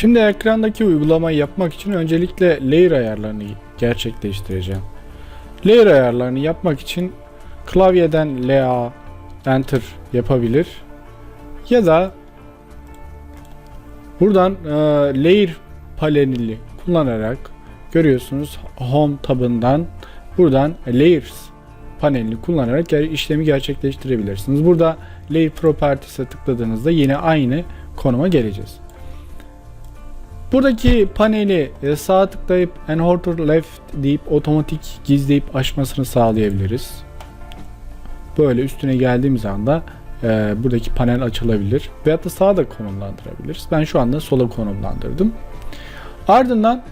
Şimdi ekrandaki uygulamayı yapmak için öncelikle layer ayarlarını gerçekleştireceğim. Layer ayarlarını yapmak için klavyeden LA Enter yapabilir ya da buradan e, layer panelini kullanarak görüyorsunuz home tabından buradan layers panelini kullanarak işlemi gerçekleştirebilirsiniz. Burada layer properties'e tıkladığınızda yine aynı konuma geleceğiz. Buradaki paneli e, sağ tıklayıp Enhorter Left deyip otomatik gizleyip açmasını sağlayabiliriz. Böyle üstüne geldiğimiz anda e, buradaki panel açılabilir. Veyahut da sağa da konumlandırabiliriz. Ben şu anda sola konumlandırdım. Ardından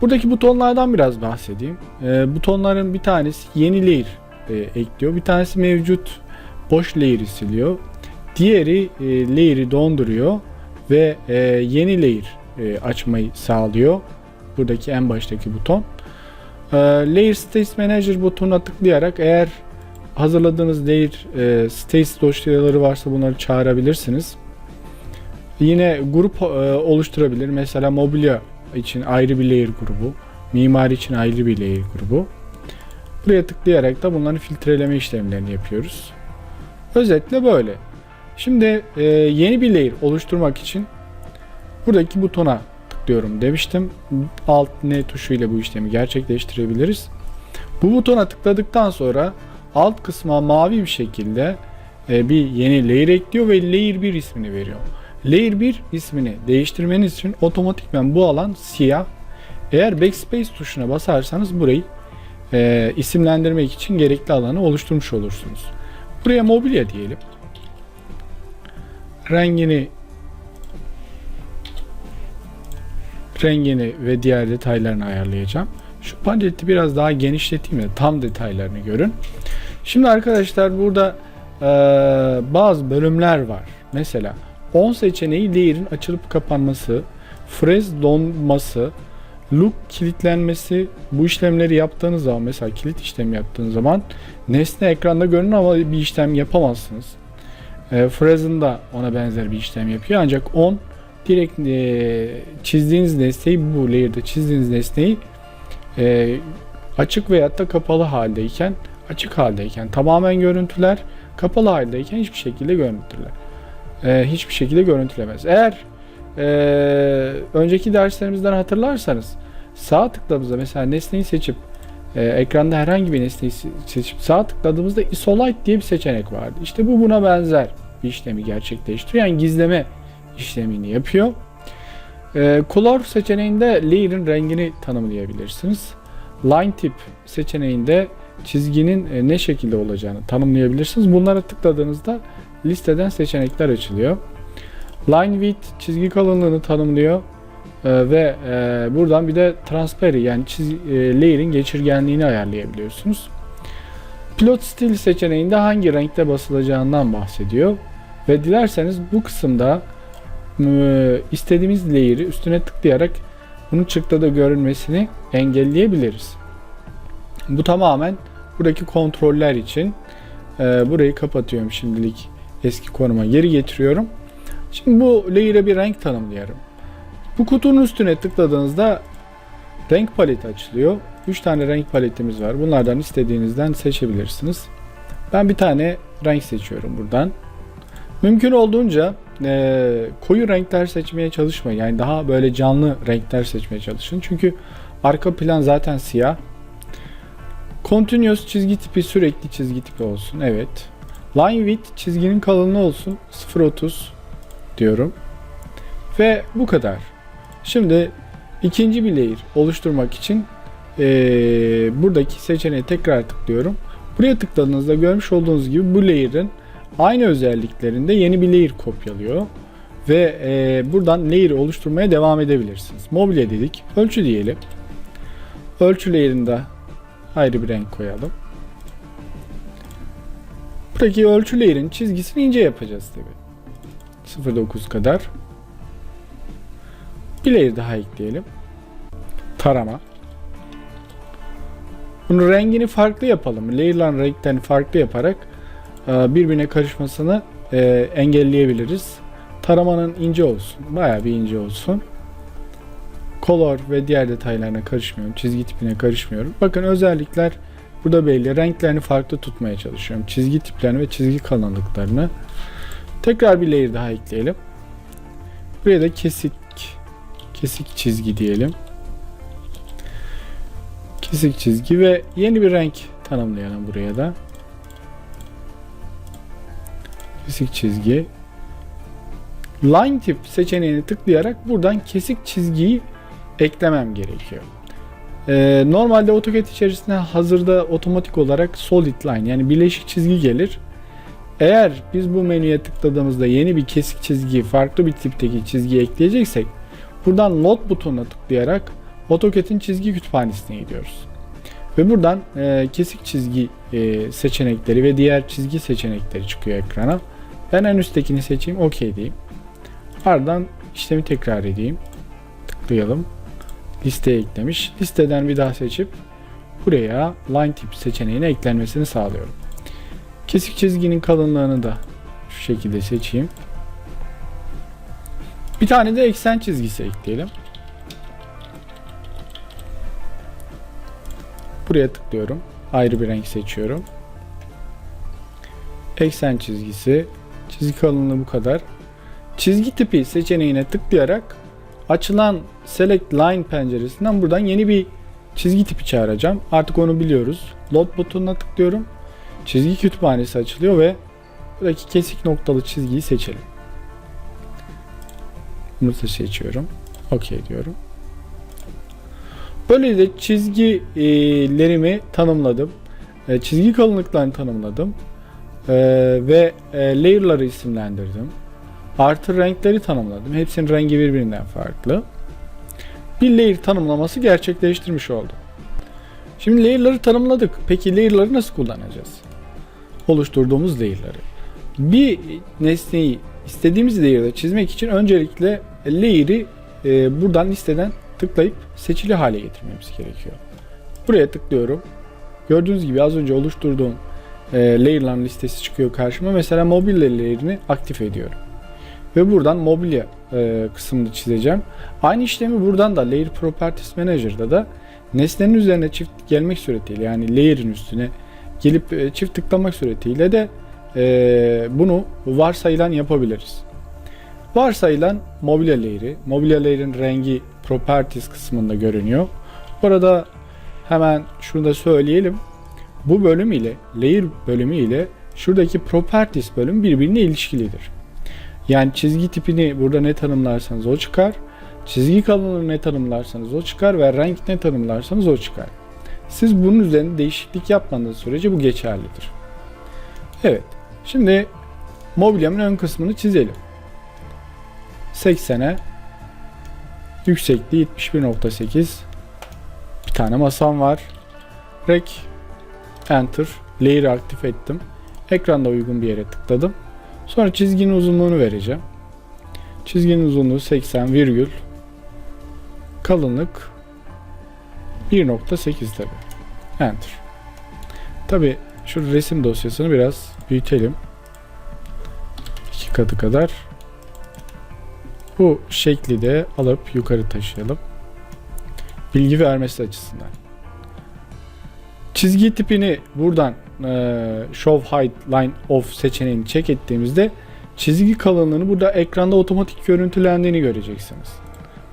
buradaki butonlardan biraz bahsedeyim. E, butonların bir tanesi yeni layer e, ekliyor. Bir tanesi mevcut boş layer'i siliyor. Diğeri e, layer'i donduruyor ve e, yeni layer e, açmayı sağlıyor. Buradaki en baştaki buton. E, layer State Manager butonuna tıklayarak eğer hazırladığınız layer e, state dosyaları varsa bunları çağırabilirsiniz. Yine grup e, oluşturabilir. Mesela mobilya için ayrı bir layer grubu, mimari için ayrı bir layer grubu. Buraya tıklayarak da bunların filtreleme işlemlerini yapıyoruz. Özetle böyle. Şimdi yeni bir layer oluşturmak için buradaki butona tıklıyorum demiştim. Alt N tuşu ile bu işlemi gerçekleştirebiliriz. Bu butona tıkladıktan sonra alt kısma mavi bir şekilde e, bir yeni layer ekliyor ve layer 1 ismini veriyor. Layer 1 ismini değiştirmeniz için otomatikman bu alan siyah. Eğer backspace tuşuna basarsanız burayı e, isimlendirmek için gerekli alanı oluşturmuş olursunuz. Buraya mobilya diyelim. Rengini rengini ve diğer detaylarını ayarlayacağım. Şu paleti biraz daha genişleteyim de tam detaylarını görün. Şimdi arkadaşlar burada e, bazı bölümler var. Mesela 10 seçeneği layer'in açılıp kapanması, frez donması, look kilitlenmesi bu işlemleri yaptığınız zaman mesela kilit işlemi yaptığınız zaman nesne ekranda görünür ama bir işlem yapamazsınız. E, Frozen da ona benzer bir işlem yapıyor ancak on direkt e, çizdiğiniz nesneyi bu layer'da çizdiğiniz nesneyi e, açık veyahut da kapalı haldeyken açık haldeyken tamamen görüntüler kapalı haldeyken hiçbir şekilde görüntüler. E, hiçbir şekilde görüntülemez. Eğer e, önceki derslerimizden hatırlarsanız sağ tıkladığımızda mesela nesneyi seçip e, ekranda herhangi bir nesneyi se- seçip sağ tıkladığımızda isolate diye bir seçenek vardı. İşte bu buna benzer bir işlemi gerçekleştiriyor. Yani gizleme işlemini yapıyor. Color seçeneğinde layer'ın rengini tanımlayabilirsiniz. Line tip seçeneğinde çizginin e, ne şekilde olacağını tanımlayabilirsiniz. Bunlara tıkladığınızda listeden seçenekler açılıyor. Line width çizgi kalınlığını tanımlıyor. E, ve e, buradan bir de transparency yani çiz, e, layer'in geçirgenliğini ayarlayabiliyorsunuz. Pilot stil seçeneğinde hangi renkte basılacağından bahsediyor. Ve dilerseniz bu kısımda istediğimiz layer'i üstüne tıklayarak bunun çıktıda görünmesini engelleyebiliriz. Bu tamamen buradaki kontroller için. E, burayı kapatıyorum şimdilik eski konuma geri getiriyorum. Şimdi bu layer'e bir renk tanımlıyorum. Bu kutunun üstüne tıkladığınızda renk paleti açılıyor. 3 tane renk paletimiz var. Bunlardan istediğinizden seçebilirsiniz. Ben bir tane renk seçiyorum buradan. Mümkün olduğunca e, koyu renkler seçmeye çalışmayın. Yani daha böyle canlı renkler seçmeye çalışın. Çünkü arka plan zaten siyah. Continuous çizgi tipi sürekli çizgi tipi olsun. Evet. Line width çizginin kalınlığı olsun. 0.30 diyorum. Ve bu kadar. Şimdi ikinci bir layer oluşturmak için eee, buradaki seçeneğe tekrar tıklıyorum. Buraya tıkladığınızda görmüş olduğunuz gibi bu layer'ın aynı özelliklerinde yeni bir layer kopyalıyor. Ve eee, buradan layer oluşturmaya devam edebilirsiniz. Mobilya dedik. Ölçü diyelim. Ölçü layer'ında ayrı bir renk koyalım. Buradaki ölçü layer'in çizgisini ince yapacağız tabi. 0.9 kadar. Bir layer daha ekleyelim. Tarama. Bunun rengini farklı yapalım. Layer'ların renklerini farklı yaparak e, birbirine karışmasını e, engelleyebiliriz. Taramanın ince olsun. Bayağı bir ince olsun. color ve diğer detaylarına karışmıyorum. Çizgi tipine karışmıyorum. Bakın özellikler burada belli. Renklerini farklı tutmaya çalışıyorum. Çizgi tiplerini ve çizgi kalınlıklarını. Tekrar bir layer daha ekleyelim. Buraya da kesik kesik çizgi diyelim. Kesik çizgi ve yeni bir renk tanımlayalım buraya da. Kesik çizgi. Line tip seçeneğini tıklayarak buradan kesik çizgiyi eklemem gerekiyor. Ee, normalde AutoCAD içerisinde hazırda otomatik olarak solid line yani birleşik çizgi gelir. Eğer biz bu menüye tıkladığımızda yeni bir kesik çizgi, farklı bir tipteki çizgi ekleyeceksek buradan load butonuna tıklayarak AutoCAD'in çizgi kütüphanesine gidiyoruz. Ve buradan e, kesik çizgi e, seçenekleri ve diğer çizgi seçenekleri çıkıyor ekrana. Ben en üsttekini seçeyim, OK diyeyim. Ardından işlemi tekrar edeyim. Tıklayalım. Listeye eklemiş. Listeden bir daha seçip buraya line tip seçeneğine eklenmesini sağlıyorum. Kesik çizginin kalınlığını da şu şekilde seçeyim. Bir tane de eksen çizgisi ekleyelim. Buraya tıklıyorum. Ayrı bir renk seçiyorum. Eksen çizgisi. Çizgi kalınlığı bu kadar. Çizgi tipi seçeneğine tıklayarak açılan Select Line penceresinden buradan yeni bir çizgi tipi çağıracağım. Artık onu biliyoruz. Load butonuna tıklıyorum. Çizgi kütüphanesi açılıyor ve buradaki kesik noktalı çizgiyi seçelim. Bunu seçiyorum. OK diyorum. Böylelikle çizgilerimi tanımladım. E, Çizgi kalınlıklarını tanımladım. E, Ve e, layer'ları isimlendirdim. Artı renkleri tanımladım. Hepsinin rengi birbirinden farklı. Bir layer tanımlaması gerçekleştirmiş oldum. Şimdi layer'ları tanımladık. Peki layer'ları nasıl kullanacağız? Oluşturduğumuz layer'ları. Bir nesneyi istediğimiz layer'da çizmek için öncelikle layer'i e, buradan listeden tıklayıp seçili hale getirmemiz gerekiyor. Buraya tıklıyorum. Gördüğünüz gibi az önce oluşturduğum e, layer'ların listesi çıkıyor karşıma. Mesela mobilya layer'ini aktif ediyorum. Ve buradan mobilya e, kısmını çizeceğim. Aynı işlemi buradan da Layer Properties Manager'da da nesnenin üzerine çift gelmek suretiyle yani layer'ın üstüne gelip e, çift tıklamak suretiyle de e, bunu varsayılan yapabiliriz. Varsayılan mobilya layer'i, mobilya layer'in rengi Properties kısmında görünüyor. Burada hemen şunu da söyleyelim. Bu bölüm ile Layer bölümü ile şuradaki Properties bölüm birbirine ilişkilidir. Yani çizgi tipini burada ne tanımlarsanız o çıkar. Çizgi kalınlığını ne tanımlarsanız o çıkar ve renk ne tanımlarsanız o çıkar. Siz bunun üzerinde değişiklik yapmadığınız sürece bu geçerlidir. Evet. Şimdi mobilyamın ön kısmını çizelim. 80'e yüksekliği 71.8 bir tane masam var. Rek Enter Layer aktif ettim. Ekranda uygun bir yere tıkladım. Sonra çizginin uzunluğunu vereceğim. Çizginin uzunluğu 80 virgül kalınlık 1.8 tabi. Enter. Tabi şu resim dosyasını biraz büyütelim. iki katı kadar. Bu şekli de alıp yukarı taşıyalım. Bilgi vermesi açısından. Çizgi tipini buradan e, Show Height Line Off seçeneğini check ettiğimizde çizgi kalınlığını burada ekranda otomatik görüntülendiğini göreceksiniz.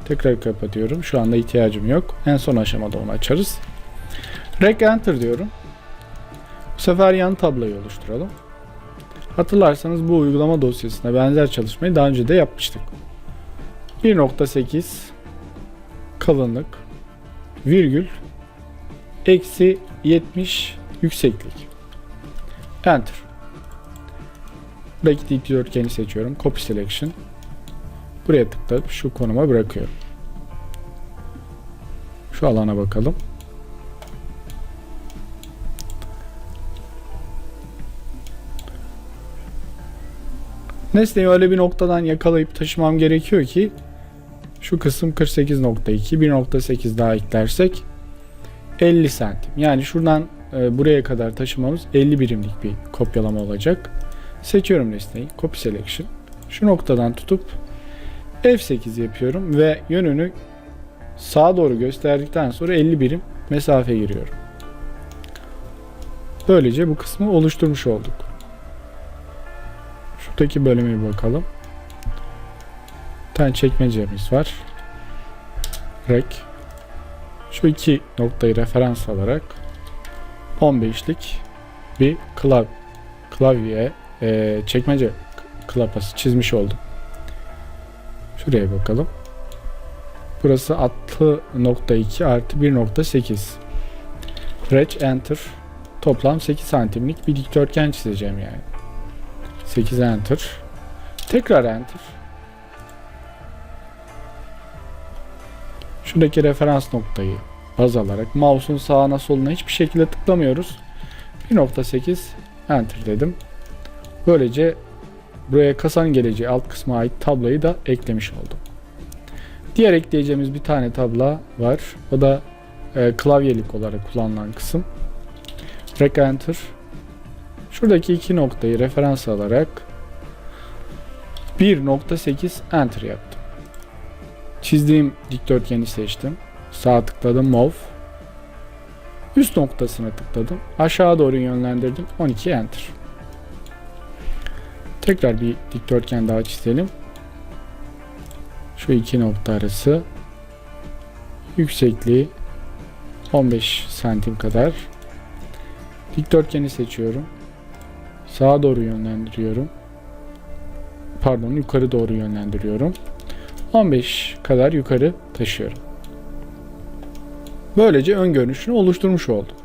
Tekrar kapatıyorum. Şu anda ihtiyacım yok. En son aşamada onu açarız. Rec Enter diyorum. Bu sefer yan tabloyu oluşturalım. Hatırlarsanız bu uygulama dosyasına benzer çalışmayı daha önce de yapmıştık. 1.8 kalınlık virgül eksi 70 yükseklik. Enter. Buradaki dikdörtgeni seçiyorum. Copy Selection. Buraya tıklayıp şu konuma bırakıyorum. Şu alana bakalım. Nesneyi öyle bir noktadan yakalayıp taşımam gerekiyor ki şu kısım 48.2 1.8 daha eklersek 50 santim. Yani şuradan e, buraya kadar taşımamız 50 birimlik bir kopyalama olacak. Seçiyorum nesneyi. Copy Selection. Şu noktadan tutup F8 yapıyorum ve yönünü sağa doğru gösterdikten sonra 50 birim mesafe giriyorum. Böylece bu kısmı oluşturmuş olduk. Şuradaki bölüme bir bakalım. Bir tane çekmecemiz var. Rek. Şu iki noktayı referans alarak 15'lik bir klav klavye e, çekmece klapası çizmiş oldum. Şuraya bakalım. Burası 6.2 artı 1.8. Reg Enter. Toplam 8 santimlik bir dikdörtgen çizeceğim yani. 8 Enter. Tekrar Enter. Şuradaki referans noktayı baz alarak mouse'un sağına soluna hiçbir şekilde tıklamıyoruz. 1.8 Enter dedim. Böylece buraya kasanın geleceği alt kısma ait tabloyu da eklemiş oldum. Diğer ekleyeceğimiz bir tane tabla var. O da e, klavyelik olarak kullanılan kısım. Rec Enter. Şuradaki iki noktayı referans alarak 1.8 Enter yaptım. Çizdiğim dikdörtgeni seçtim. Sağ tıkladım Move. Üst noktasına tıkladım. Aşağı doğru yönlendirdim. 12 Enter. Tekrar bir dikdörtgen daha çizelim. Şu iki nokta arası yüksekliği 15 santim kadar. Dikdörtgeni seçiyorum. Sağa doğru yönlendiriyorum. Pardon yukarı doğru yönlendiriyorum. 15 kadar yukarı taşıyorum. Böylece ön görünüşünü oluşturmuş oldum.